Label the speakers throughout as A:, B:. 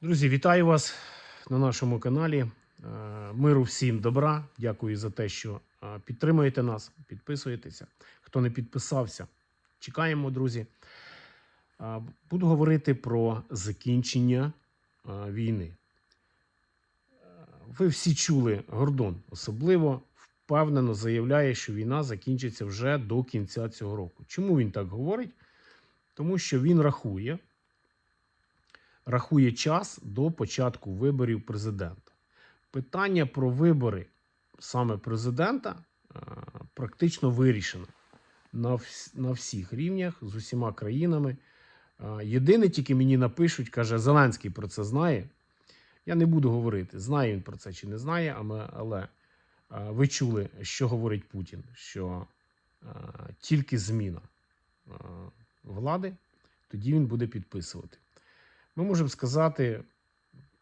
A: Друзі, вітаю вас на нашому каналі. Е, Миру всім добра. Дякую за те, що е, підтримуєте нас, підписуєтеся. Хто не підписався, чекаємо, друзі. Е, Буду говорити про закінчення війни. Ви всі чули Гордон, особливо впевнено заявляє, що війна закінчиться вже до кінця цього року. Чому він так говорить? Тому що він рахує, рахує час до початку виборів президента. Питання про вибори саме президента е, практично вирішено на, всіх рівнях з усіма країнами. Е, Єдине, тільки мені напишуть, каже, Зеленський про це знає. Я не буду говорити, знає він про це чи не знає, але, е, ви чули, що говорить Путін, що тільки зміна влади, тоді він буде підписувати. Ми можемо сказати,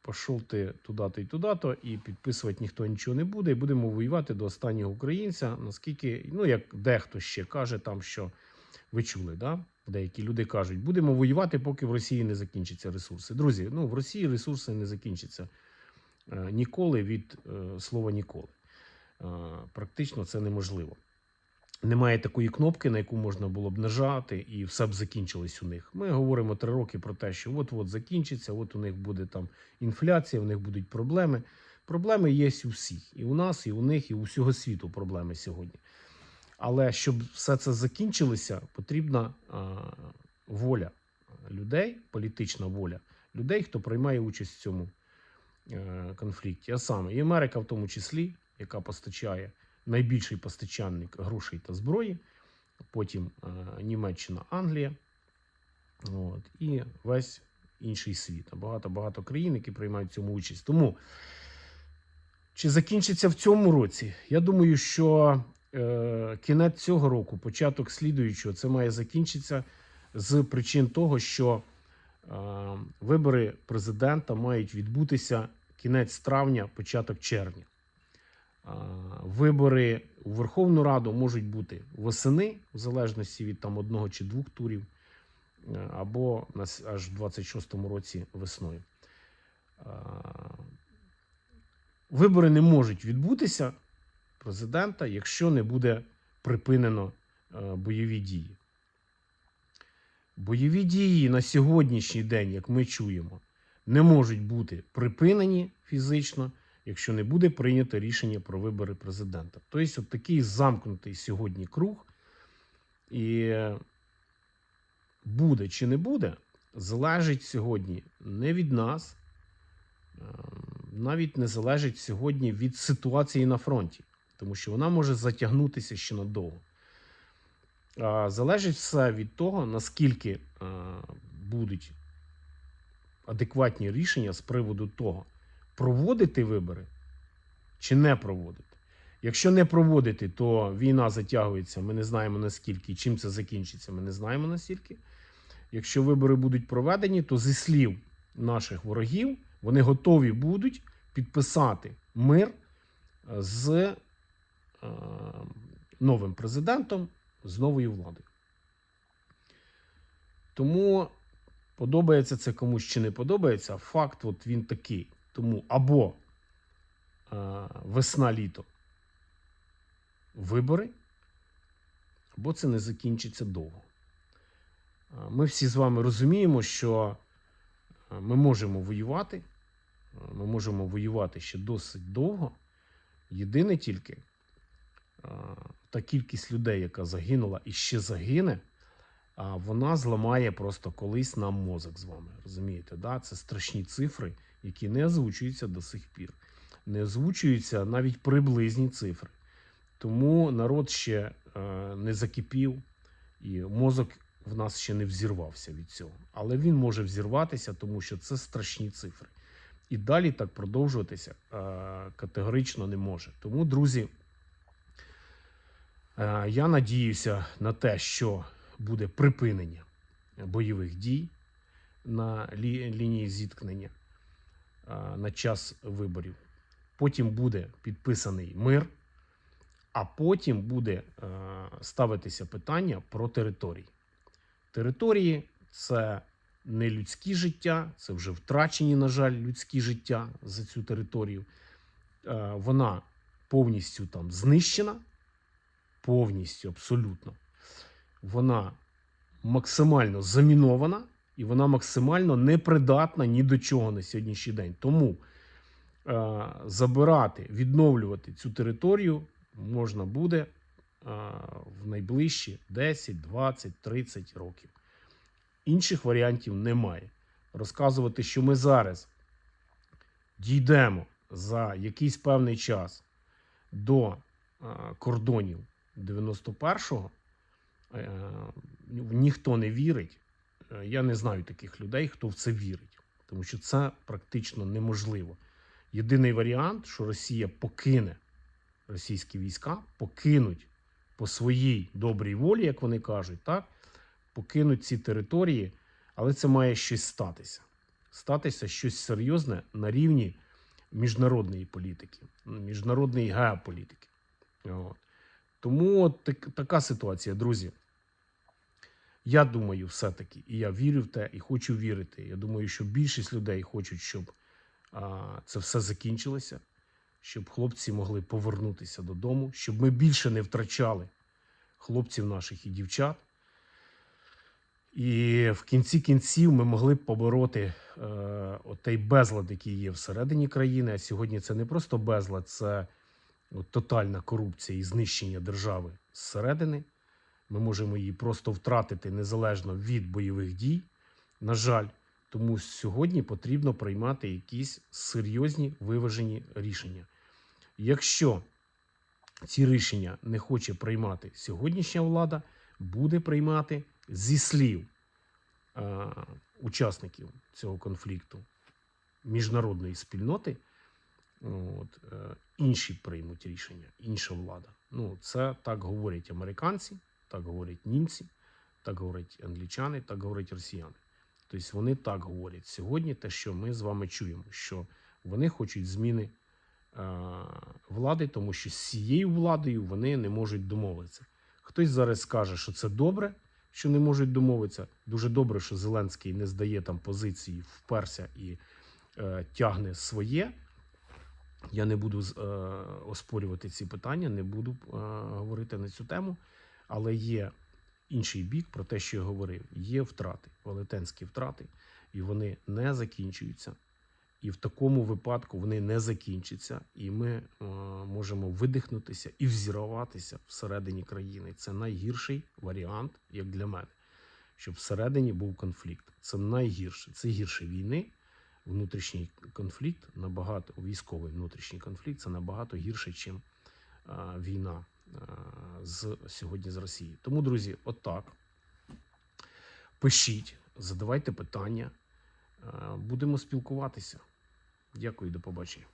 A: пішов ти туди-то і туди-то, і підписувати ніхто нічого не буде, і будемо воювати до останнього українця, наскільки, ну як дехто ще каже, там що ви чули, да? деякі люди кажуть, будемо воювати, поки в Росії не закінчаться ресурси. Друзі, ну в Росії ресурси не закінчаться е, ніколи від е, слова ніколи. Е, практично це неможливо. Немає такої кнопки, на яку можна було б нажати, і все б закінчилось у них. Ми говоримо три роки про те, що от-от закінчиться, от у них буде там інфляція, у них будуть проблеми. Проблеми є у всіх, і у нас, і у них, і у всього світу проблеми сьогодні. Але щоб все це закінчилося, потрібна а, воля людей, політична воля людей, хто приймає участь в цьому е, конфлікті. А саме і Америка, в тому числі, яка постачає найбільший постачальник грошей та зброї, потім е, Німеччина, Англія, от, і весь інший світ. Багато багато країн, які приймають цьому участь. Тому чи закінчиться в цьому році? Я думаю, що е, кінець цього року, початок слідуючого, це має закінчитися з причин того, що е, вибори президента мають відбутися кінець травня, початок червня. Вибори у Верховну Раду можуть бути восени, в залежності від там одного чи двох турів, е, або аж в 26-му році весною. Вибори не можуть відбутися президента, якщо не буде припинено е, бойові дії. Бойові дії на сьогоднішній день, як ми чуємо, не можуть бути припинені фізично, якщо не буде прийнято рішення про вибори президента. Тобто, от такий замкнутий сьогодні круг, і буде чи не буде, залежить сьогодні не від нас, е, навіть не залежить сьогодні від ситуації на фронті, тому що вона може затягнутися ще надовго. Залежить все від того, наскільки е, будуть адекватні рішення з приводу того, проводити вибори чи не проводити. Якщо не проводити, то війна затягується. Ми не знаємо наскільки, чим це закінчиться. Ми не знаємо наскільки. Якщо вибори будуть проведені, то зі слів наших ворогів вони готові будуть підписати мир е, з е, новим президентом, з новою владою. Тому подобається це комусь чи не подобається, факт от він такий. Тому або е, весна-літо вибори, або це не закінчиться довго. Е, Ми всі з вами розуміємо, що е, ми можемо воювати, ми можемо воювати ще досить довго. Єдине тільки та кількість людей, яка загинула і ще загине, вона зламає просто колись нам мозок з вами. Розумієте? Да? Це страшні цифри, які не озвучуються до сих пір. Не озвучуються навіть приблизні цифри. Тому народ ще е, не закипів, і мозок в нас ще не взірвався від цього. Але він може взірватися, тому що це страшні цифри. І далі так продовжуватися е, категорично не може. Тому, друзі, е, я надіюся на те, що буде припинення бойових дій на лі- лінії зіткнення на час виборів. Потім буде підписаний мир, а потім буде е, ставитися питання про території. Території це не людські життя, це вже втрачені, на жаль, людські життя за цю територію. Е, Вона повністю там знищена, повністю, абсолютно. Вона максимально замінована і вона максимально непридатна ні до чого на сьогоднішній день. Тому е, забирати, відновлювати цю територію можна буде е, в найближчі 10, 20, 30 років. Інших варіантів немає. Розказувати, що ми зараз дійдемо за якийсь певний час до е, кордонів 91-го, е, ніхто не вірить. Е, Я не знаю таких людей, хто в це вірить, тому що це практично неможливо. Єдиний варіант, що Росія покине російські війська, покинуть по своїй добрій волі, як вони кажуть, так, покинуть ці території, але це має щось статися. Статися щось серйозне на рівні міжнародної політики, міжнародної геополітики. От. Тому от так, така ситуація, друзі. Я думаю, все-таки, і я вірю в те, і хочу вірити. Я думаю, що більшість людей хочуть, щоб а, це все закінчилося, щоб хлопці могли повернутися додому, щоб ми більше не втрачали хлопців наших і дівчат. І в кінці кінців ми могли б побороти е, отей безлад, який є всередині країни. А сьогодні це не просто безлад, це от, тотальна корупція і знищення держави зсередини. Ми можемо її просто втратити незалежно від бойових дій. На жаль, тому сьогодні потрібно приймати якісь серйозні виважені рішення. Якщо ці рішення не хоче приймати сьогоднішня влада, буде приймати зі слів е, учасників цього конфлікту міжнародної спільноти. От, е, інші приймуть рішення, інша влада. Ну, це так говорять американці, так говорять німці, так говорять англічани, так говорять росіяни. Тобто вони так говорять сьогодні, те, що ми з вами чуємо, що вони хочуть зміни е, влади, тому що з цією владою вони не можуть домовитися. Хтось зараз скаже, що це добре, що не можуть домовитися. Дуже добре, що Зеленський не здає там позиції, вперся і е, тягне своє. Я не буду е, оспорювати ці питання, не буду е, говорити на цю тему, але є інший бік про те, що я говорив. Є втрати, велетенські втрати, і вони не закінчуються. І в такому випадку вони не закінчаться, і ми е, можемо видихнутися і взірватися всередині країни. Це найгірший варіант, як для мене, щоб всередині був конфлікт. Це найгірше. Це гірше війни. Внутрішній конфлікт набагато військовий внутрішній конфлікт це набагато гірше, ніж війна а, з сьогодні з Росії. Тому, друзі, отак. Пишіть, задавайте питання. Будемо спілкуватися. Дякую, до побачення.